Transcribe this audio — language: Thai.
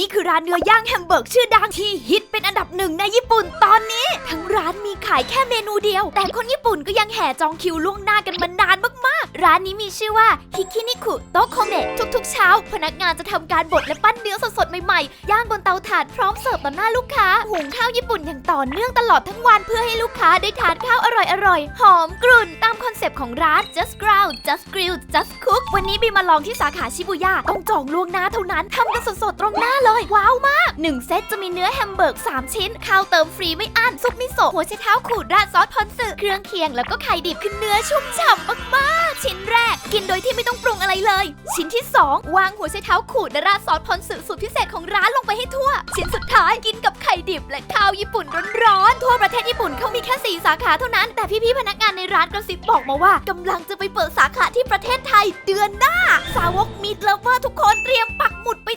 นี่คือร้านเนื้อย่างแฮมเบอร์กชื่อดังที่ฮิตเป็นอันดับหนึ่งในญี่ปุ่นตอนนี้ ทั้งร้านมีขายแค่เมนูเดียว แต่คนญี่ปุ่นก็ยังแห่จองคิวล่วงหน้ากันมานานมากๆ ร้านนี้มีชื่อว่าฮิคินิคุโตโคเมะทุกๆเช้า พนักงานจะทำการบดและปั้นเนื้อสดๆใหม่ๆ ย่างบนเตาถ่านพร้อมเสิร์ฟต่อหน้าลูกค้าหุงข้าวญี่ปุ่นอย่างต่อเนื่องตลอดทั้งวันเพื่อให้ลูกค้าได้ทานข้าวอร่อยๆหอมกรุ่นตามคอน เซปต์ของร้าน just ground just grill just cook วันนี้บีมาลองที่สาขาชิบุย่าต้องจองล่วงหน้าเท่านั้นทำกันสดๆ ตรงหน้าเลย ว้าวมาก 1 เซตจะมีเนื้อแฮมเบอร์ก 3 ชิ้น ข้าวเติมฟรีไม่อั้นซุปมิโซะหัวไชเท้าขูดราดซอสพอนสึเครื่องเคียงแล้วก็ไข่ดิบคือเนื้อชุ่มฉ่ำมากๆ ชิ้นแร ก กินโดยที่ไม่ต้องปรุงอะไรเลย ชิ้นที่ 2 วางหัวไชเท้าขูดและราดซอสพอนสึสูตรพิเศษของร้านลงไปให้ทั่ว ชิ้นสุดท้ายกินกับไข่ดิบและข้าวญี่ปุ่นร้อนๆทั่วประเทศญี่ปุ่นเขามีแค่ 4 สาขาเท่านั้น แต่พี่ๆพนักงานในร้านกระซิบบอกมาว่ากำลังจะไปเปิดสาขาที่ประเทศไทยเดือนหน้า สาวกมิดเลเวอร์ทุกคนเตรียมปักหมุดไป